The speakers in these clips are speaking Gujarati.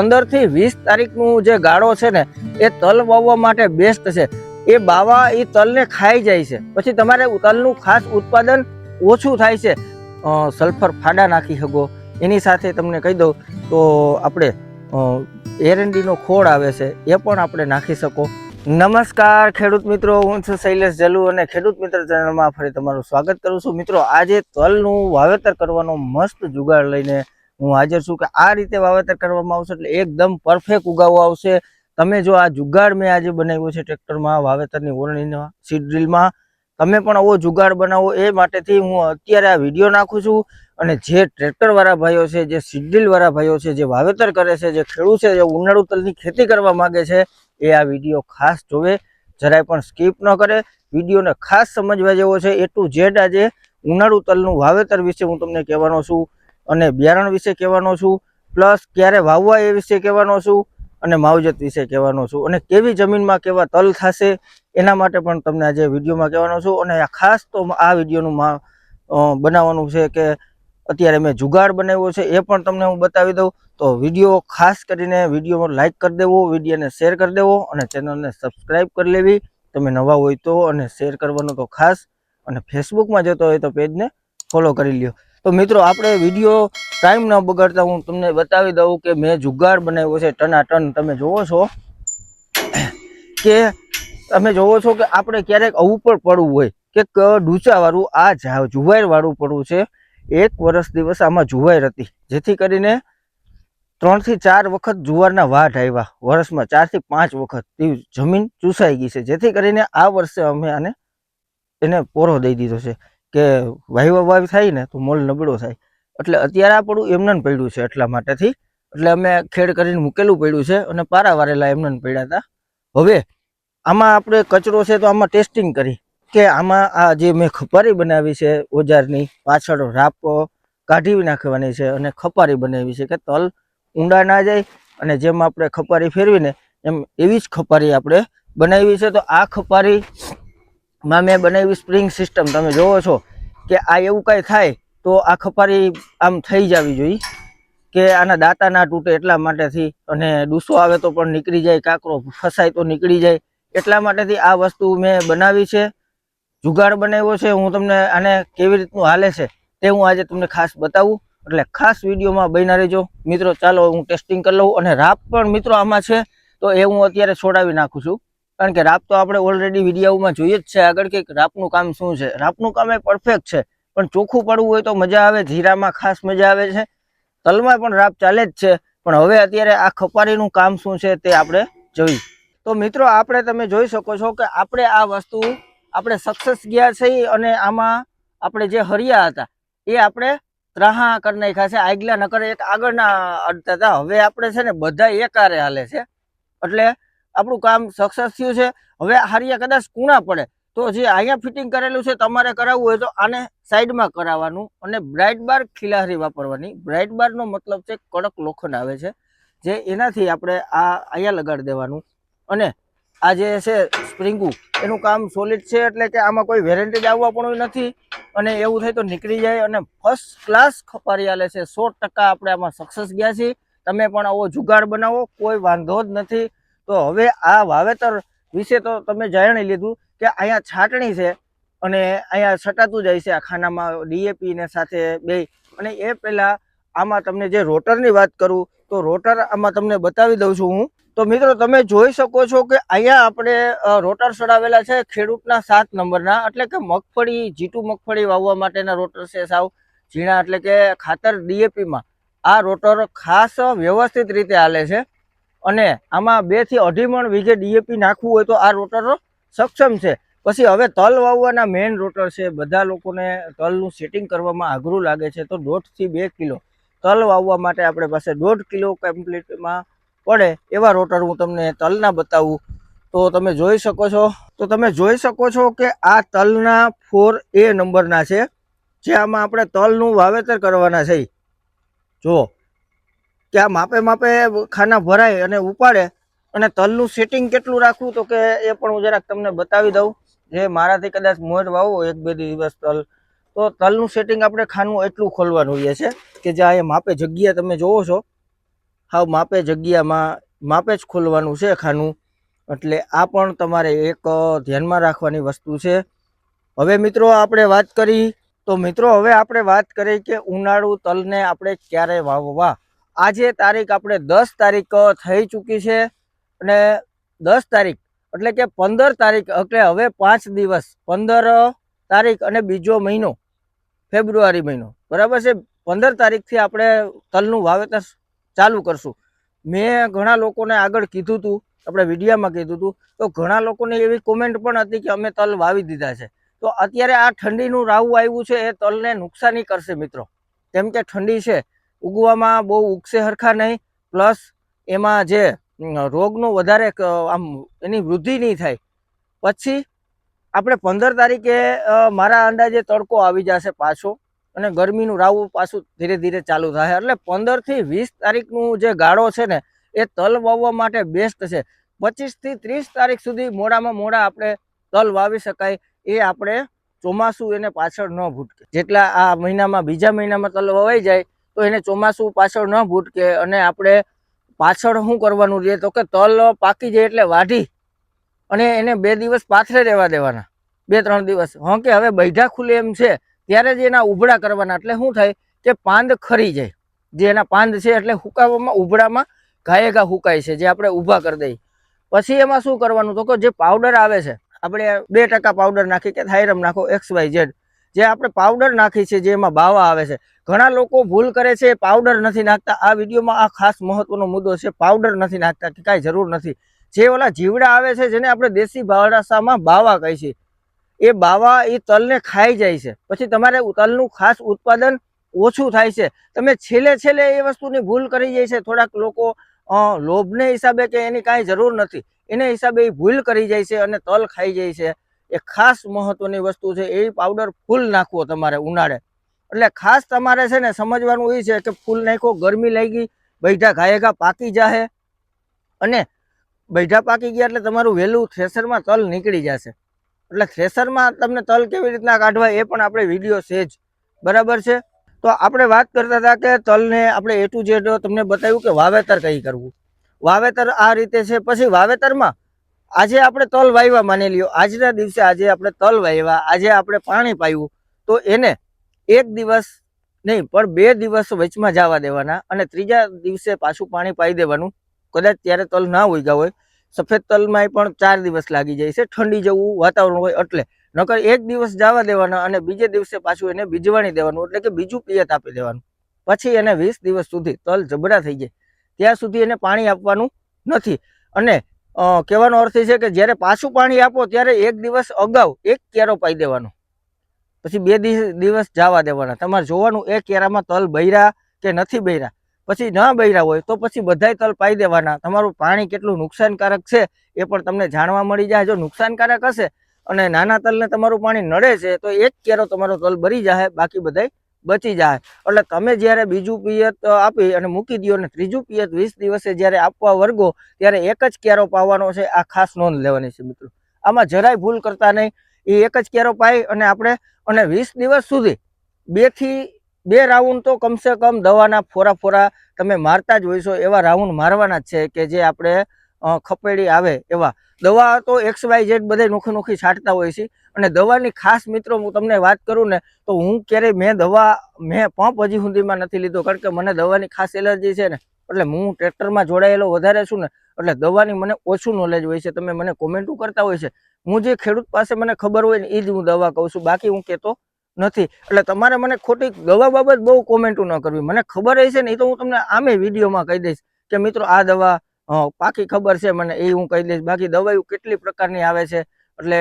પંદરથી વીસ તારીખનું જે ગાળો છે ને, એ તલ વાવવા માટે બેસ્ટ છે. એ બાવા એ તલને ખાઈ જાય છે. પછી તમારે તલનું ખાસ ઉત્પાદન ઓછું થાય છે. સલ્ફર ફાડા નાખી શકો. એની સાથે તમને કહી દઉં તો આપણે એરંડીનો ખોળ આવે છે, એ પણ આપણે નાખી શકો. નમસ્કાર ખેડૂત મિત્રો, હું છું શૈલેષ જલુ અને ખેડૂત મિત્ર ચેનલમાં ફરી તમારું સ્વાગત કરું છું. મિત્રો, આજે તલનું વાવેતર કરવાનો મસ્ત જુગાડ લઈને હું હાજર છું કે આ રીતે વાવેતર કરવામાં આવશે એટલે એકદમ પરફેક્ટ ઉગાવો આવશે. તમે જો આ જુગાડ મેં આજે બનાવ્યો છે ટ્રેક્ટરમાં, વાવેતરની ઓરણીના સીડ ડ્રીલમાં તમે પણ આવો જુગાડ બનાવો એ માટેથી હું અત્યારે આ વીડિયો નાખું છું. અને જે ટ્રેક્ટરવાળા ભાઈઓ છે, જે સીડ ભાઈઓ છે, જે વાવેતર કરે છે, જે ખેડૂત છે, જે ઉનાળુ તલની ખેતી કરવા માગે છે, એ આ વીડિયો ખાસ જોવે. જરાય પણ સ્કીપ ન કરે. વિડીયોને ખાસ સમજવા જેવો છે એ ટુ ઝેડ આજે ઉનાળુ તલનું વાવેતર વિશે હું તમને કહેવાનો છું. અને બિયારણ વિશે કહેવાનો છું, પ્લસ ક્યારે વાવવા એ વિશે કહેવાનો છું અને માવજત વિશે કહેવાનો છું. અને કેવી જમીનમાં કેવા તલ થશે એના માટે પણ તમને આજે વિડીયોમાં કહેવાનો છું. અને ખાસ તો આ વિડીયોનું મા બનાવવાનું છે કે અત્યારે મેં જુગાડ બનાવ્યો છે એ પણ તમને હું બતાવી દઉં. તો વીડિયો ખાસ કરીને વીડિયો લાઇક કરી દેવો, વિડીયોને શેર કરી દેવો અને ચેનલને સબસ્ક્રાઈબ કરી લેવી. તમે નવા હોય તો અને શેર કરવાનો તો ખાસ. અને ફેસબુકમાં જતો હોય તો પેજને ફોલો કરી લ્યો. તો મિત્રો, આપણે વીડિયો ટાઈમ ન બગાડતા હું તમને બતાવી દઉં કે મેં જુગાડ બનાવ્યો છે ટના ટન તમે જોવો છો કે તમે જોવો છો કે આપણે ક્યારેક આવું પણ પડવું હોય કે ડૂચાવાળું આ જા- જુવાઈરવાળું પડવું છે. એક વર્ષ દિવસ આમાં જુવાઈર હતી, જેથી કરીને ત્રણથી ચાર વખત જુવારના વાઢ આવ્યા. વર્ષમાં ચારથી પાંચ વખત જમીન ચૂસાઈ ગઈ છે, જેથી કરીને આ વર્ષે અમે આને એને પોરો દઈ દીધો છે. કે વાયવા વાવ થાય ને તો મોલ નબળો થાય. એટલે અત્યારે આ પડું એમને પડ્યું છે એટલા માટેથી. એટલે અમે ખેડ કરીને મૂકેલું પડ્યું છે અને પારા વારેલા એમને પડ્યા હતા હવે આમાં આપણે કચરો છે તો આમાં ટેસ્ટિંગ કરી. કે આમાં આ જે મેં ખપારી બનાવી છે ઓજારની પાછળ રાપ કાઢી નાખવાની છે અને ખપારી બનાવી છે કે તલ ઊંડા ના જાય અને જેમ આપણે ખપારી ફેરવીને એમ એવી જ ખપારી આપણે બનાવી છે. તો આ ખપારી માં મેં બનાવી સ્પ્રિંગ સિસ્ટમ તમે જોવો છો કે આ એવું કાંઈ થાય તો આ ખપારી આમ થઈ જવી જોઈએ. કે આના દાંતા ના તૂટે એટલા માટેથી અને ડૂસો આવે તો પણ નીકળી જાય, કાંકરો ફસાય તો નીકળી જાય. એટલા માટેથી આ વસ્તુ મેં બનાવી છે. જુગાડ બનાવ્યો છે. હું તમને આને કેવી રીતનું હાલે છે તે હું આજે તમને ખાસ બતાવું. એટલે ખાસ વિડીયોમાં બન્યા રહેજો. મિત્રો, ચાલો હું ટેસ્ટિંગ કરી લઉં અને રાપ પણ મિત્રો આમાં છે, તો એ હું અત્યારે છોડાવી નાખું છું. કારણ કે રાપ તો આપણે ઓલરેડી વિડીયોમાં જોઈએ જ છે આગળ કે રાપનું કામ શું છે? રાપનું કામ એ પરફેક્ટ છે, પણ ચોખ્ખું પડવું હોય તો મજા આવે ધીરામાં ખાસ મજા આવે છે. તલમાં પણ રાપ ચાલે જ છે, પણ હવે અત્યારે આ ખપારીનું કામ શું છે તે આપણે જોઈ. તો મિત્રો, આપણે તમે જોઈ શકો છો કે આપણે આ વસ્તુ, આપણે સક્સેસ ગયા છીએ અને આમાં આપણે જે હરિયા હતા, એ આપણે ત્રાહા કરી નાખ્યા છે. આગલા નકર એક આગળના અડતા હતા. હવે આપણે છે ને બધા એકારે હાલે છે. એટલે આપણું કામ સક્સેસ થયું છે. હવે હારિયા કદાચ કૂણા પડે. તો જે અહીંયા ફિટિંગ કરેલું છે, તમારે કરાવવું હોય તો આને સાઈડમાં કરાવવાનું અને બ્રાઇટ બાર ખીલારી વાપરવાની. બ્રાઇટ બારનો મતલબ છે, કડક લોખંડ આવે છે. જે એનાથી આપણે આ અહીંયા લગાડી દેવાનું. અને આ જે છે સ્પ્રિંગુ, એનું કામ સોલિડ છે એટલે કે આમાં કોઈ વેરંટી આવવા પણ નથી. અને એવું થાય તો નીકળી જાય અને ફર્સ્ટ ક્લાસ ખપારી આલે છે. સો આપણે આમાં સક્સેસ ગયા છીએ. તમે પણ આવો જુગાડ બનાવો, કોઈ વાંધો જ નથી. તો હવે આ વાવેતર વિશે તો તમે જાણી લીધું કે અહીંયા છાટણી છે અને અહીંયા છટાતું જાય છે આ ખાનામાં ડીએપી ને સાથે બે. અને એ પહેલાં આમાં તમને જે રોટરની વાત કરું, તો રોટર આમાં તમને બતાવી દઉં છું હું. તો મિત્રો, તમે જોઈ શકો છો કે અહીંયા આપણે રોટર ચડાવેલા છે ખેડૂતના સાત નંબરના. એટલે કે મગફળી, જીટુ મગફળી વાવવા માટેના રોટર છે સાવ. ઝીણા એટલે કે ખાતર ડીએપીમાં આ રોટર ખાસ વ્યવસ્થિત રીતે હાલે છે. અને આમાં બેથી અઢી મણ વીઘે ડીએપી નાખવું હોય તો આ રોટર સક્ષમ છે. પછી હવે તલ વાવવાના મેઇન રોટર છે. બધા લોકોને તલનું સેટિંગ કરવામાં આઘરું લાગે છે તો દોઢથી બે કિલો તલ વાવવા માટે આપણે પાસે દોઢ કિલો કમ્પ્લીટમાં પડે એવા રોટર હું તમને તલના બતાવું. તો તમે જોઈ શકો છો. તો તમે જોઈ શકો છો કે આ તલના ફોર એ નંબરના છે. જે આમાં આપણે તલનું વાવેતર કરવાના છે. જુઓ. કે આ માપે માપે ખાના ભરાય અને ઉપાડે અને તલનું સેટિંગ કેટલું રાખવું તો કે એ પણ હું જરાક તમને બતાવી દઉં. જે મારાથી કદાચ મોર વાવો એક બે દિવસ તલ. તો તલનું સેટિંગ આપણે ખાનું એટલું ખોલવાનું હોય છે કે જ્યાં એ માપે જગ્યા તમે જોવો છો. હાવ માપે જગ્યામાં માપે જ ખોલવાનું છે ખાનું. એટલે આ પણ તમારે એક ધ્યાનમાં રાખવાની વસ્તુ છે. હવે મિત્રો આપણે વાત કરી. તો મિત્રો, હવે આપણે વાત કરી કે ઉનાળુ તલને આપણે ક્યારે વાવવા? આજે તારીખ આપણે દસ તારીખ થઈ ચૂકી છે અને દસ તારીખ એટલે કે પંદર તારીખ એટલે હવે પાંચ દિવસ, પંદર તારીખ અને બીજો મહિનો, ફેબ્રુઆરી મહિનો. બરાબર છે? પંદર તારીખથી આપણે તલનું વાવેતર ચાલુ કરશું. મેં ઘણા લોકોને આગળ કીધું હતું આપણે વિડીયામાં કીધું હતું તો ઘણા લોકોને એવી કોમેન્ટ પણ હતી કે અમે તલ વાવી દીધા છે. તો અત્યારે આ ઠંડીનું રાવું આવ્યું છે, એ તલને નુકસાની કરશે મિત્રો. કેમ કે ઠંડી છે ઉગવામાં બહુ ઉગશે હરખા નહીં. પ્લસ એમાં જે રોગનો વધારે આમ, એની વૃદ્ધિ નહીં થાય. પછી આપણે પંદર તારીખે મારા અંદાજે તડકો આવી જશે પાછો અને ગરમીનું રાવું પાછું ધીરે ધીરે ચાલુ થાય. એટલે પંદરથી વીસ તારીખનું જે ગાળો છે ને, એ તલ વાવવા માટે બેસ્ટ છે. પચીસથી ત્રીસ તારીખ સુધી મોડામાં મોડા આપણે તલ વાવી શકાય એ આપણે ચોમાસું એને પાછળ ન ભૂટકે. જેટલા આ મહિનામાં, બીજા મહિનામાં તલ વવાઈ જાય તો એને ચોમાસું પાછળ ન ભૂટકે અને આપણે પાછળ શું કરવાનું રહે તો કે તલ પાકી જાય એટલે વાઢી અને એને બે દિવસ પાથરે રહેવા દેવાના. બે, ત્રણ દિવસ. હા કે હવે બૈઠા ખુલે એમ છે, ત્યારે જ એના ઉભડા કરવાના. એટલે શું થાય કે પાંદ ખરી જાય. જે એના પાંદ છે એટલે હુકાવામાં, ઉભડામાં ઘાયે ઘા હુકાય છે, જે આપણે ઊભા કરી દઈએ. પછી એમાં શું કરવાનું? તો કે જે પાવડર આવે છે, આપણે બે ટકા પાવડર નાખી કે થાયરમ નાખો એક્સ વાય ઝેડ જે આપણે પાવડર નાખી છે, જે એમાં બાવા આવે છે. ઘણા લોકો ભૂલ કરે છે પાવડર નથી નાખતા. આ વિડીયોમાં આ ખાસ મહત્વનો મુદ્દો છે પાવડર નથી નાખતા, કે કાંઈ જરૂર નથી. જે ઓલા જીવડા આવે છે, જેને આપણે દેશી ભાષામાં બાવા કહીએ છીએ એ બાવા એ તલને ખાઈ જાય છે. પછી તમારે તલનું ખાસ ઉત્પાદન ઓછું થાય છે. તમે છેલ્લે છેલ્લે એ વસ્તુની ભૂલ કરી જાય છે. થોડાક લોકો લોભને હિસાબે કે એની કાંઈ જરૂર નથી. એને હિસાબે એ ભૂલ કરી જાય છે અને તલ ખાઈ જાય છે. એ ખાસ મહત્વની વસ્તુ છે, એ પાવડર ફૂલ નાખવો તમારે ઉનાળે. એટલે ખાસ તમારે છે ને સમજવાનું એ છે કે ફૂલ નાખો ગરમી લાગી બૈઠા ઘાયેગા પાકી જાહે. અને બૈઠા પાકી ગયા એટલે તમારું વહેલું થ્રેસરમાં તલ નીકળી જશે. એટલે થ્રેસરમાં તમને તલ કેવી રીતના કાઢવા એ પણ આપણે વીડિયો છે જ. બરાબર છે? તો આપણે વાત કરતા હતા કે તલને આપણે એ ટુ ઝેડ તમને બતાવ્યું કે વાવેતર કઈ કરવું? વાવેતર આ રીતે છે, પછી વાવેતરમાં આજે આપણે તલ વાવ્યા માની લ્યો આજના દિવસે આજે આપણે તલ વાવ્યા આજે આપણે પાણી પાયું. તો એને એક દિવસ નહીં, પણ બે દિવસ વચમાં જવા દેવાના અને ત્રીજા દિવસે પાછું પાણી પાઈ દેવાનું. કદાચ ત્યારે તલ ના ઉગ્યા હોય. સફેદ તલમાં પણ ચાર દિવસ લાગી જાય છે. ઠંડી જેવું વાતાવરણ હોય એટલે. નકર એક દિવસ જવા દેવાના અને બીજે દિવસે પાછું એને બીજવાણી દેવાનું. એટલે કે બીજું પિયત આપી દેવાનું. પછી એને વીસ દિવસ સુધી તલ જબડા થઈ જાય. ત્યાં સુધી એને પાણી આપવાનું નથી. અને કહેવાનો અર્થ એ છે કે જ્યારે પાછું પાણી આપો ત્યારે એક દિવસ અગાઉ એક કેરો પાઈ દેવાનો. પછી બે દિવ- દિવસ જવા દેવાના. તમારે જોવાનું એ કેરામાં તલ બૈરા કે નથી બૈરા. પછી ન બૈરા હોય તો પછી બધાય તલ પાઈ દેવાના. તમારું પાણી કેટલું નુકસાનકારક છે એ પણ તમને જાણવા મળી જાય. જો નુકસાનકારક હશે અને નાના તલને તમારું પાણી નડે છે તો એક કેરો તમારો તલ ભરી જાય બાકી બધાય બચી જાય. એટલે તમે જ્યારે બીજું પિયત આપી અને મૂકી દો અને ત્રીજું પિયત વીસ દિવસે જ્યારે આપવા વર્ગો, ત્યારે એક જ કેરો પાવાનો છે. આ ખાસ નોંધ લેવાની છે મિત્રો. આમાં જરાય ભૂલ કરતા નહીં. એ એક જ કેરો પાઈ અને આપણે, અને વીસ દિવસ સુધી બેથી બે રાઉન્ડ તો કમસે કમ દવાના ફોરા ફોરા તમે મારતા જ હોઈશો. એવા રાઉન્ડ મારવાના જ છે કે જે આપણે ખપેડી આવે એવા. દવા તો એક્સ, વાય, ઝેડ બધે નોખી નોખી છાંટતા હોય છે. અને દવાની ખાસ મિત્રો હું તમને વાત કરું ને, તો હું ક્યારેય મેં દવા, મેં પંપ હજી સુધીમાં નથી લીધો, કારણ કે મને દવાની ખાસ એલર્જી છે ને. એટલે હું ટ્રેક્ટરમાં જોડાયેલો વધારે છું ને, એટલે દવાની મને ઓછું નોલેજ હોય છે. તમે મને કોમેન્ટો કરતા હોય છે. હું જે ખેડૂત પાસે મને ખબર હોય ને એ જ હું દવા કહું છું. બાકી હું કહેતો નથી. એટલે તમારે મને ખોટી દવા બાબત બહુ કોમેન્ટો ન કરવી. મને ખબર હશે ને એ તો હું તમને આમે વિડીયોમાં કહી દઈશ કે મિત્રો આ દવા પાકી ખબર છે મને, એ હું કહી દઈશ. બાકી દવાઓ કેટલી પ્રકારની આવે છે? એટલે,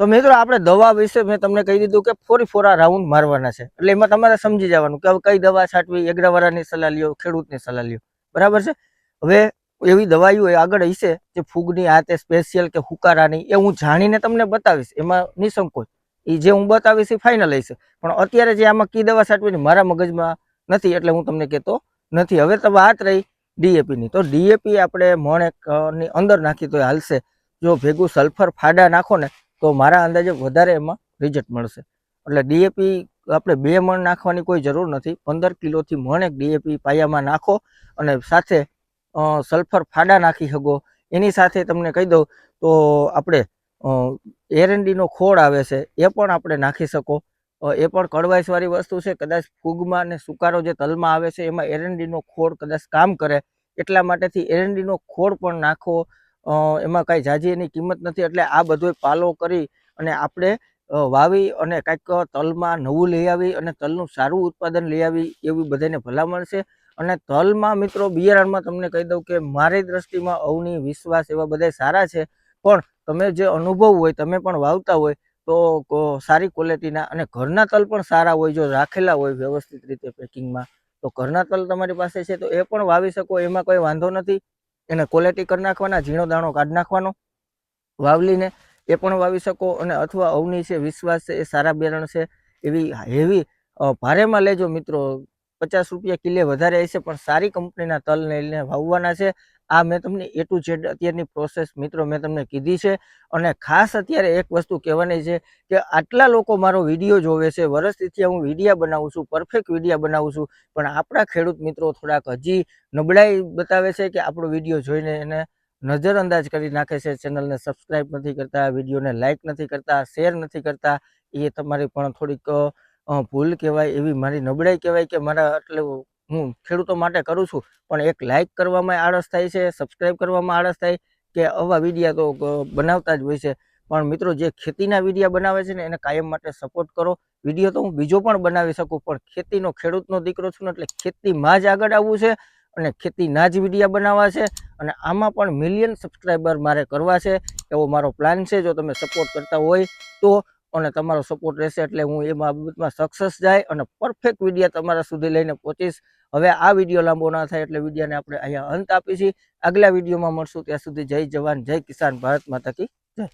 તો મિત્રો આપણે દવા વિશે મેં તમને કહી દીધું કે ફોરી ફોરા રાઉન્ડ મારવાના છે. એટલે એમાં તમારે સમજી જવાનું કે હવે કઈ દવા છાંટવી? એગ્રાવાળાની સલાહ લ્યો, ખેડૂતની સલાહ લ્યો. બરાબર છે? હવે એવી દવાઈઓ આગળ હશે જે ફૂગની આ તે સ્પેશિયલ કે હુકારાની, એ હું જાણીને તમને બતાવીશ. એમાં નિસંકોચ. એ જે હું બતાવીશ એ ફાઇનલ હશે પણ અત્યારે જે આમાં કી દવા છાંટવી મારા મગજમાં નથી એટલે હું તમને કહેતો નથી. હવે તો વાત રહી ડીએપી ની. તો ડીએપી આપણે મણ એકની અંદર નાખી તો હાલશે. જો ભેગું સલ્ફર ફાડા નાખો ને, તો મારા અંદાજે વધારે એમાં રિઝલ્ટ મળશે. એટલે ડીએપી આપણે બે મણ નાખવાની કોઈ જરૂર નથી. પંદર કિલોથી મણ એક ડીએપી પાયામાં નાખો અને સાથે સલ્ફર ફાડા નાખી શકો. એની સાથે તમને કહી દઉં તો આપણે એરંડીનો ખોળ આવે છે, એ પણ આપણે નાખી શકો. એ પણ કડવાઈસવાળી વસ્તુ છે. કદાચ ફૂગમાં અને સુકારો જે તલમાં આવે છે, એમાં એરંડીનો ખોળ કદાચ કામ કરે, એટલા માટેથી એરંડીનો ખોળ પણ નાખો. એમાં કાંઈ જાજી એની કિંમત નથી, એટલે આ બધો પાલો કરી અને આપણે વાવી અને કાંઈક તલમાં નવું લઈ આવી અને તલનું સારું ઉત્પાદન લઈ આવી એવી બધાને ભલામણ છે. અને તલમાં મિત્રો બિયારણમાં તમને કહી દઉં કે મારી દ્રષ્ટિમાં અવની વિશ્વાસ એવા બધા સારા છે. પણ તમે જે અનુભવ હોય, તમે પણ વાવતા હોય તો સારી ક્વોલિટીના અને ઘરના તલ પણ સારા હોય, જો રાખેલા હોય વ્યવસ્થિત રીતે પેકિંગમાં તો ઘરના તલ તમારી પાસે છે તો એ પણ વાવી શકો, એમાં કોઈ વાંધો નથી. એને ક્વોલિટી કરી નાખવાના, ઝીણો દાણો કાઢી નાખવાનો, વાવલીને એ પણ વાવી શકો અને અથવા અવની છે, વિશ્વાસ છે, એ સારા બિયારણ છે, એવી હેવી ભારેમાં લેજો મિત્રો. પચાસ રૂપિયા કિલે વધારે હશે, પણ સારી કંપનીના તલને લઈને વાવવાના છે. આ મેં તમને એ ટુ ઝેડ અત્યારની પ્રોસેસ મિત્રો મેં તમને કીધી છે અને ખાસ અત્યારે એક વસ્તુ કહેવાની છે કે આટલા લોકો મારો વીડિયો જોવે છે, વર્ષથી હું વિડીયા બનાવું છું પરફેક્ટ વિડીયા બનાવું છું, પણ આપણા ખેડૂત મિત્રો થોડાક હજી નબળાઈ બતાવે છે કે આપણો વીડિયો જોઈને એને નજરઅંદાજ કરી નાખે છે, ચેનલને સબસ્ક્રાઇબ નથી કરતા, વિડીયોને લાઇક નથી કરતા શેર નથી કરતા, એ તમારી પણ થોડીક ભૂલ કહેવાય એવી મારી નબળાઈ કહેવાય કે મારા એટલે હું ખેડૂતો માટે કરું છું, પણ એક લાઇક કરવામાં આળસ થાય છે સબસ્ક્રાઈબ કરવામાં આળસ થાય કે આવા વિડીયા તો બનાવતા જ હોય છે. પણ મિત્રો, જે ખેતીના વિડીયા બનાવે છે ને, એને કાયમ માટે સપોર્ટ કરો. વીડિયો તો હું બીજો પણ બનાવી શકું, પણ ખેતીનો, ખેડૂતનો દીકરો છું ને, એટલે ખેતીમાં જ આગળ આવવું છે અને ખેતીના જ વિડીયા બનાવવા છે અને આમાં પણ મિલિયન સબસ્ક્રાઈબર મારે કરવા છે એવો મારો પ્લાન છે. જો તમે સપોર્ટ કરતા હોય તો અને તમારો સપોર્ટ રહેશે એટલે હું એ બાબતમાં સક્સેસ જાય અને પરફેક્ટ વીડિયો તમારા સુધી લઈને પહોંચીશ. હવે આ વીડિયો લાંબો ના થાય એટલે વિડીયોને આપણે અહીંયા અંત આપીશું. આગલા વિડીયોમાં મળશું. ત્યાં સુધી જય જવાન, જય કિસાન ભારત માતા કી જય.